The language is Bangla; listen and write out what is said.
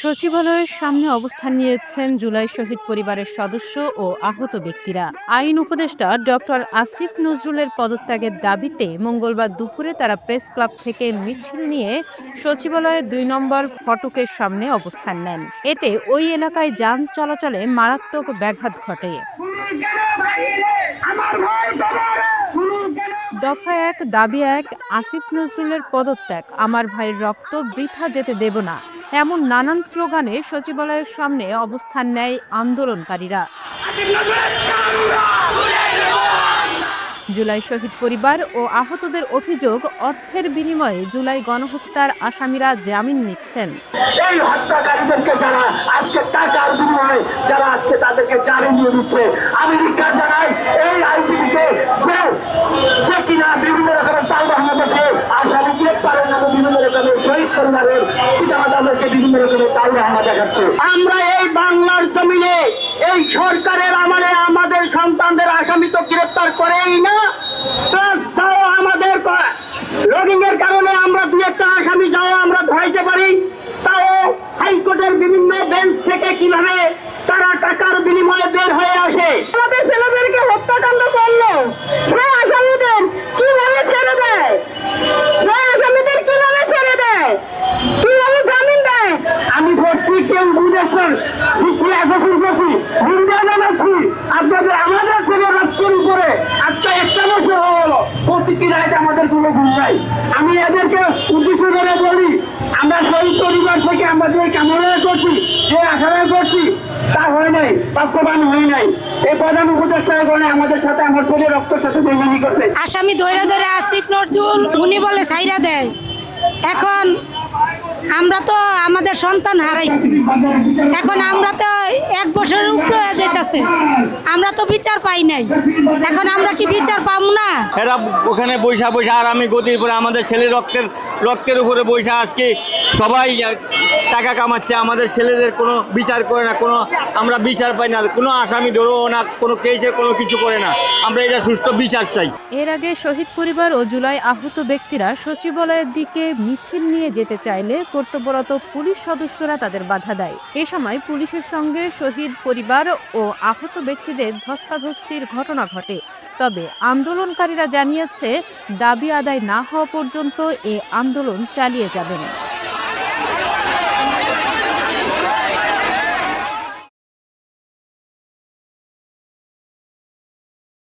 সচিবালয়ের সামনে অবস্থান নিয়েছেন জুলাই শহীদ পরিবারের সদস্য ও আহত ব্যক্তিরা। আইন উপদেষ্টা ডক্টর আসিফ নজরুলের পদত্যাগের দাবিতে মঙ্গলবার দুপুরে তারা প্রেস ক্লাব থেকে মিছিল নিয়ে সচিবালয়ের দুই নম্বর ফটকের সামনে অবস্থান নেন। এতে ওই এলাকায় যান চলাচলে মারাত্মক ব্যাঘাত ঘটে। দফা এক, দাবি এক, আসিফ নজরুলের পদত্যাগ। আমার ভাইয়ের রক্ত বৃথা যেতে দেব না। এমন নানান স্লোগানে সচিবালয়ের সামনে অবস্থান নেয় আন্দোলনকারীরা। জুলাই শহীদ পরিবার ও আহতদের অভিযোগ, অর্থের বিনিময়ে জুলাই গণহত্যার আসামিরা জামিন নিচ্ছেন। আজকে টাকার বিনিময়ে, যারা তাদেরকে জানে নিয়ে দিচ্ছে ধিক্কার জানাই এই আইনজীবীকে যে যে কিনা বিভিন্ন রকমের তাল বাহানা দেখে আসামি গ্রেপ্তারের নামে বিভিন্ন আমরা এই বাংলার জমিনে এই সরকারের আমলে আমাদের সন্তানদের আসামি তো গ্রেপ্তার করেই না তাও আমাদের রোগিং এর কারণে আমরা দু একটা আসামি যাও আমরা ধরাইতে পারি, তাও হাইকোর্টের বিভিন্ন বেঞ্চ থেকে কীভাবে তারা টাকার বিনিময়ে বুঝেছেন সৃষ্টি আকর্ষণ করছি জানাচ্ছি, আপনাদের আমাদের ছেলে রক্তের উপরে আজকে একটা বছর গেল প্রতিটি রাত আমাদের কোনো ভুল নাই। আমি এদেরকে উদ্দেশ্য করে বলি, আমরা সেই পরিবার থেকে আমরা যে কামনা করছি যে আশা করছি, তা হয় নাই, বাস্তবায়ন হয় নাই। এই প্রধান উপদেষ্টার কারণে আমাদের সাথে আমার ছেলে রক্তের সাথে বেমানি করছে। আসামি ধরে ধরে আসিফ নজরুল, উনি বলে সাইরা দেয়। এখন আমরা তো আমাদের সন্তান হারাইছি। এখন আমরা তো এক বছরের উপরে হয়ে যেতেছে আমরা তো বিচার পাই নাই। এখন আমরা কি বিচার পাব না? এরা ওখানে বৈশা বৈশা আর আমি গতির পরে আমাদের ছেলে রক্তের রক্তের উপরে বৈশা আজকে সবাই টাকা কামাচ্ছে, আমাদের ছেলেদের কোনো বিচার করে না, কোনো আমরা বিচার পাই না, কোনো আসামি ধরো না, কোনো কেসে কোনো কিছু করে না। আমরা এটা সুষ্ঠু বিচার চাই। এর আগে শহীদ পরিবার ও জুলাই আহত ব্যক্তিরা সচিবালয়ের দিকে মিছিল নিয়ে যেতে চাইলে কর্তব্যরত পুলিশ সদস্যরা তাদের বাধা দেয়। এ সময় পুলিশের সঙ্গে শহীদ পরিবার ও আহত ব্যক্তিদের ধস্তাধস্তির ঘটনা ঘটে। তবে আন্দোলনকারীরা জানিয়েছে, দাবি আদায় না হওয়া পর্যন্ত এ আন্দোলন চালিয়ে যাবেন।